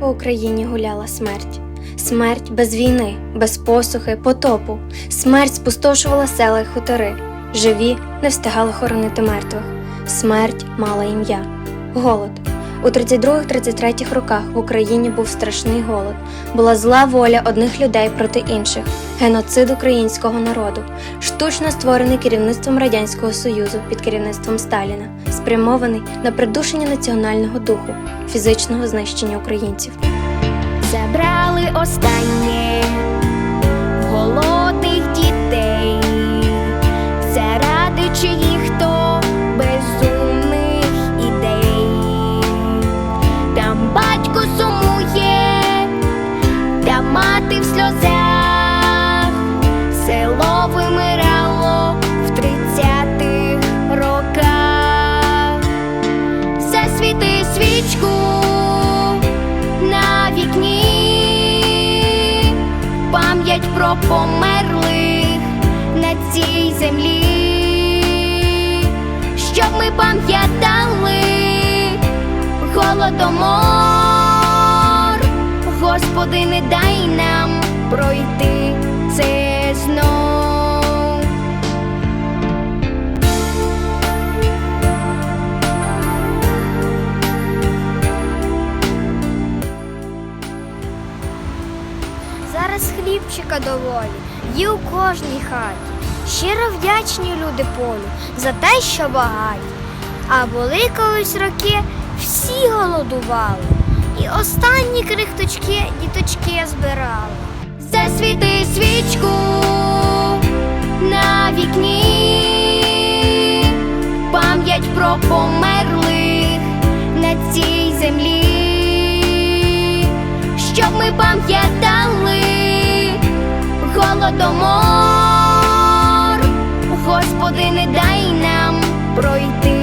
по Україні гуляла смерть. Смерть без війни, без посухи, потопу. Смерть спустошувала села й хутори. Живі не встигали хоронити мертвих. Смерть мала ім'я. Голод. У 32-33 роках в Україні був страшний голод. Була зла воля одних людей проти інших, геноцид українського народу, штучно створений керівництвом Радянського Союзу під керівництвом Сталіна, спрямований на придушення національного духу, фізичного знищення українців. Забрали останнє голодних дітей, заради чиїх то безумних ідей. Там батько сумує, та мати в сльозах, вікні, пам'ять про померлих на цій землі, щоб ми пам'ятали голодомор, Господи, не дай нам пройти Зараз хлібчика доволі, є у кожній хаті. Щиро вдячні люди полю за те, що багаті. А були колись роки, всі голодували, і останні крихточки діточки збирали. Засвіти свічку на вікні, пам'ять про померлих на цій землі, щоб ми пам'ятали голодомор, Господи, не дай нам пройти.